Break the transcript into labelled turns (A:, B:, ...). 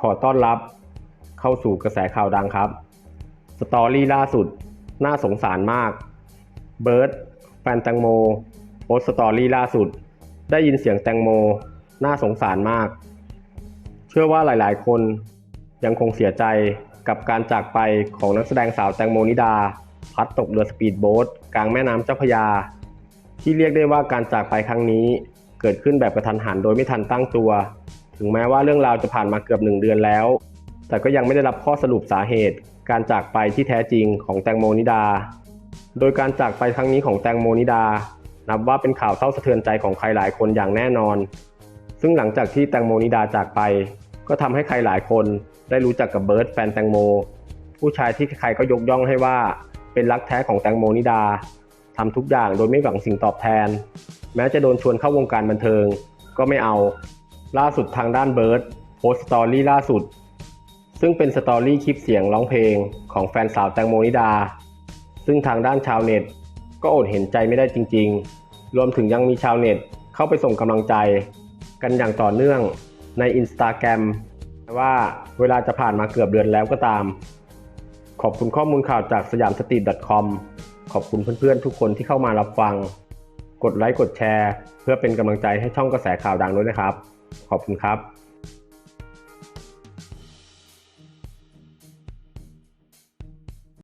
A: ขอต้อนรับเข้าสู่กระแสข่าวดังครับ สตอรี่ล่าสุดน่าสงสารมาก เบิร์ดแฟนแตงโมโพสสตอรี่ล่าสุด ได้ยินเสียงแตงโม น่าสงสารมาก เชื่อว่าหลายๆ คนยังคงเสียใจกับการจากไปของนักแสดงสาวแตงโมนิดา พัดตกเรือสปีดโบ๊ทกลางแม่น้ำเจ้าพระยา ที่เรียกได้ว่าการจากไปครั้งนี้เกิดขึ้นแบบกระทันหันโดยไม่ทันตั้งตัว ถึงแม้ว่าเรื่องราวจะผ่านมาเกือบหนึ่งเดือนแล้ว แต่ก็ยังไม่ได้รับข้อสรุปสาเหตุ การจากไปที่แท้จริงของแตงโมนิดา โดยการจากไปครั้งนี้ของแตงโมนิดา นับว่าเป็นข่าวเศร้าสะเทือนใจของใครหลายคนอย่างแน่นอน ซึ่งหลังจากที่แตงโมนิดาจากไป ก็ทำให้ใครหลายคนได้รู้จักกับเบิร์ตแฟนแตงโม ผู้ชายที่ใครก็ยกย่องให้ว่าเป็นรักแท้ของแตงโมนิดาทำทุกอย่างโดยไม่หวังสิ่งตอบแทน แม้จะโดนชวนเข้าวงการบันเทิง ก็ไม่เอา ล่าสุดทางด้านเบิร์ตโพสต์สตอรี่ล่าสุด ซึ่งเป็นสตอรี่คลิปเสียงร้องเพลงของแฟนสาวแตงโมนิดา ซึ่งทางด้านชาวเน็ต ก็อดเห็นใจไม่ได้จริง ๆ รวมถึงยังมีชาวเน็ตเข้าไปส่งกำลังใจ กันอย่างต่อเนื่องในอินสตาแกรมว่าเวลาจะผ่านมาเกือบเดือนแล้วก็ตาม ขอบคุณข้อมูลข่าวจากสยามสตรีท .com ขอบคุณเพื่อนๆทุกคนที่เข้ามารับฟัง กดไลค์กดแชร์ เพื่อเป็นกำลังใจให้ช่องกระแสข่าวดังด้วยนะครับ ขอบคุณครับ